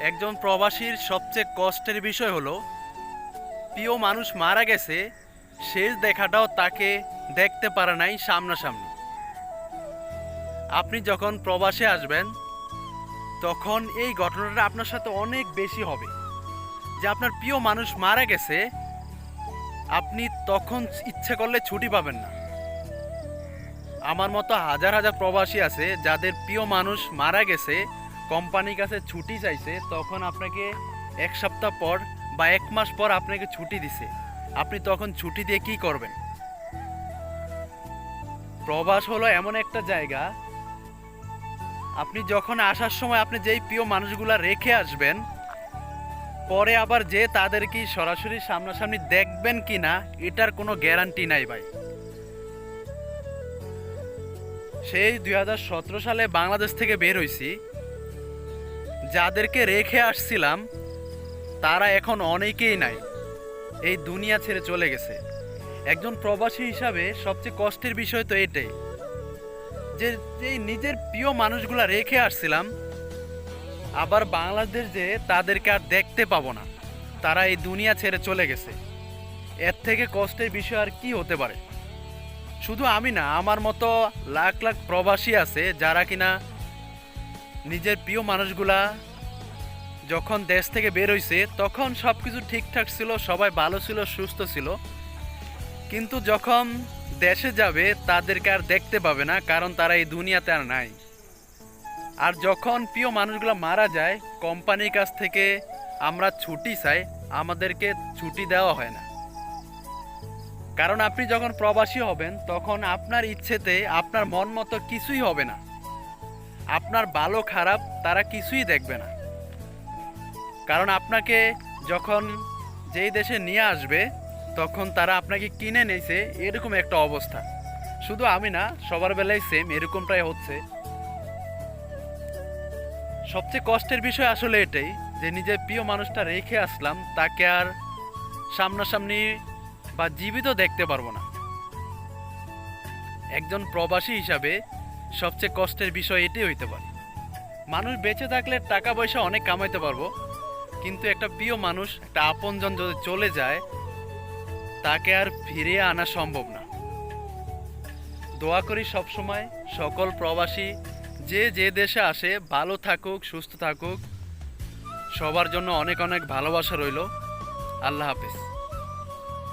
একজন প্রবাসীর সবচেয়ে কষ্টের বিষয় হলো, প্রিয় মানুষ মারা গেছে, শেষ দেখাটাও তাকে দেখতে পারে নাই সামনাসামনি। আপনি যখন প্রবাসে আসবেন, তখন এই ঘটনাটা আপনার সাথে অনেক বেশি হবে। যে আপনার প্রিয় মানুষ মারা গেছে, আপনি তখন ইচ্ছে করলে ছুটি পাবেন না। আমার মতো হাজার হাজার প্রবাসী আছে যাদের প্রিয় মানুষ মারা গেছে কোম্পানির কাছে ছুটি চাইছে, তখন আপনাকে এক সপ্তাহ পর বা এক মাস পর আপনাকে ছুটি দিছে। আপনি তখন ছুটি দিয়ে কি করবেন? প্রবাস হলো এমন একটা জায়গা, আপনি যখন আসার সময় আপনি যেই প্রিয় মানুষগুলা রেখে আসবেন, পরে আবার যে তাদের কি সরাসরি সামনাসামনি দেখবেন কি না এটার কোনো গ্যারান্টি নাই ভাই। সেই দুই হাজার সতেরো সালে বাংলাদেশ থেকে বের হইছি। যাদেরকে রেখে আসছিলাম, তারা এখন অনেকেই নাই। এই দুনিয়া ছেড়ে চলে গেছে। একজন প্রবাসী হিসাবে সবচেয়ে কষ্টের বিষয় তো এটাই। যে যে নিজের প্রিয় মানুষগুলা রেখে আসছিলাম, আবার বাংলাদেশ যে তাদেরকে আর দেখতে পাবো না, তারা এই দুনিয়া ছেড়ে চলে গেছে। এর থেকে কষ্টের বিষয় আর কি হতে পারে? শুধু আমি না, আমার মতো লাখ লাখ প্রবাসী আছে যারা কিনা নিজের প্রিয় মানুষগুলা যখন দেশ থেকে বের হইছে, তখন সব কিছু ঠিকঠাক ছিল, সবাই ভালো ছিল, সুস্থ ছিল। কিন্তু যখন দেশে যাবে, তাদেরকে আর দেখতে পাবে না, কারণ তারা এই দুনিয়াতে আর নাই। আর যখন প্রিয় মানুষগুলো মারা যায়, কোম্পানির কাছ থেকে আমরা ছুটি চাই, আমাদেরকে ছুটি দেওয়া হয় না। কারণ আপনি যখন প্রবাসী হবেন, তখন আপনার ইচ্ছেতে, আপনার মন মতো কিছুই হবে না। আপনার ভালো খারাপ তারা কিছুই দেখবে না। কারণ আপনাকে যখন যেই দেশে নিয়ে আসবে, তখন তারা আপনাকে কিনে নিয়েছে, এরকম একটা অবস্থা। শুধু আমি না, সবার বেলায় সেম এরকমটাই হচ্ছে। সবচেয়ে কষ্টের বিষয় আসলে এটাই, যে নিজের প্রিয় মানুষটা রেখে আসলাম, তাকে আর সামনাসামনি বা জীবিত দেখতে পারব না। একজন প্রবাসী হিসাবে সবচেয়ে কষ্টের বিষয় এটাই হইতে পারে। মানুষ বেঁচে থাকলে টাকা পয়সা অনেক কামাইতে পারব, কিন্তু একটা প্রিয় মানুষ, একটা আপনজন যদি চলে যায়, তাকে আর ফিরিয়ে আনা সম্ভব না। দোয়া করি সবসময় সকল প্রবাসী, যে যে দেশে আসে, ভালো থাকুক, সুস্থ থাকুক, সবার জন্য অনেক অনেক ভালোবাসা রইল। আল্লাহ হাফেজ।